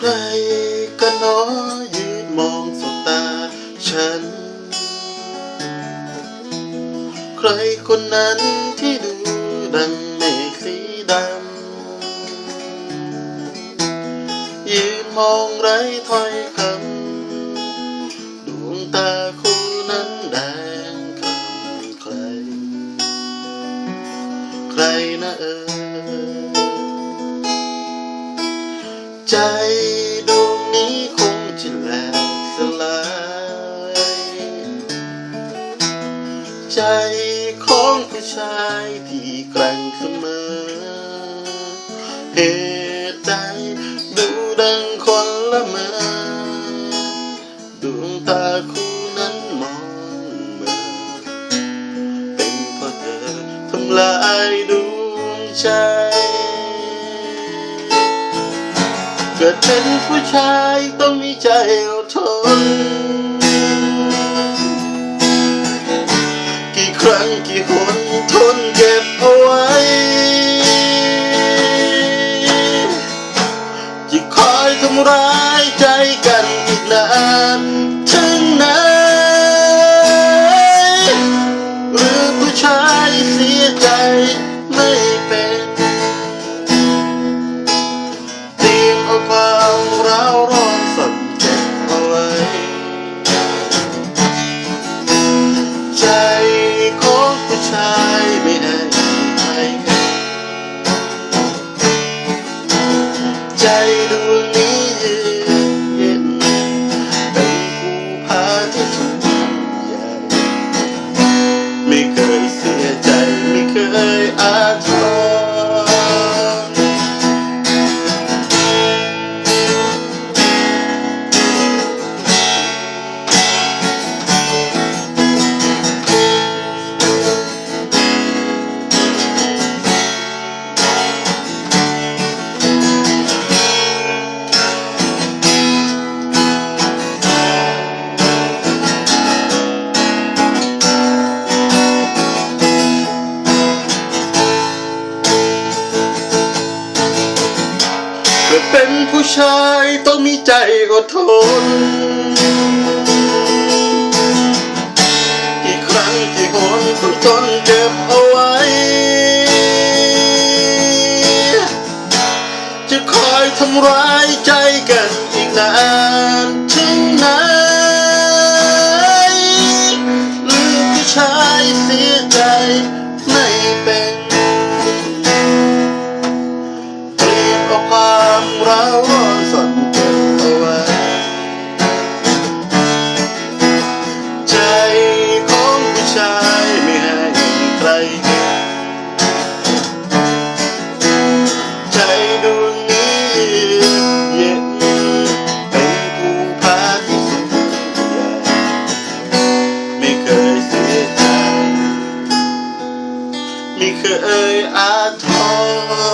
ใครกันหนอยืนมองสบตาฉัน ใครคนนั้นที่ดูดังเมฆสีดำ ยืนมองไร้ถ้อยคำ ดวงตาคู่นั้นแดงคำใคร ใครนะเออ ใจดวงนี้คงจะแหลกสลาย ใจของผู้ชายที่แกร่งเสมอ เหตุใดดูดังคนละเมอดวงตาคู่นั้นมองเมือเป็นเพราะเธอทำลายดวงใจ เกิดเป็นผู้ชายต้องมีใจอดทน กี่ครั้งกี่หนทนเก็บเอาไว้ จะคอยทำร้ายใจกันอีกนานถึงไหนหรือผู้ชายเสียใจไม่ ยอ เกิดเป็นผู้ชายต้องมีใจอดทน กี่ครั้งกี่หนต้องทนเก็บเอาไว้ จะคอยทำร้ายใจกันอีกนาน เอ่ยอาทร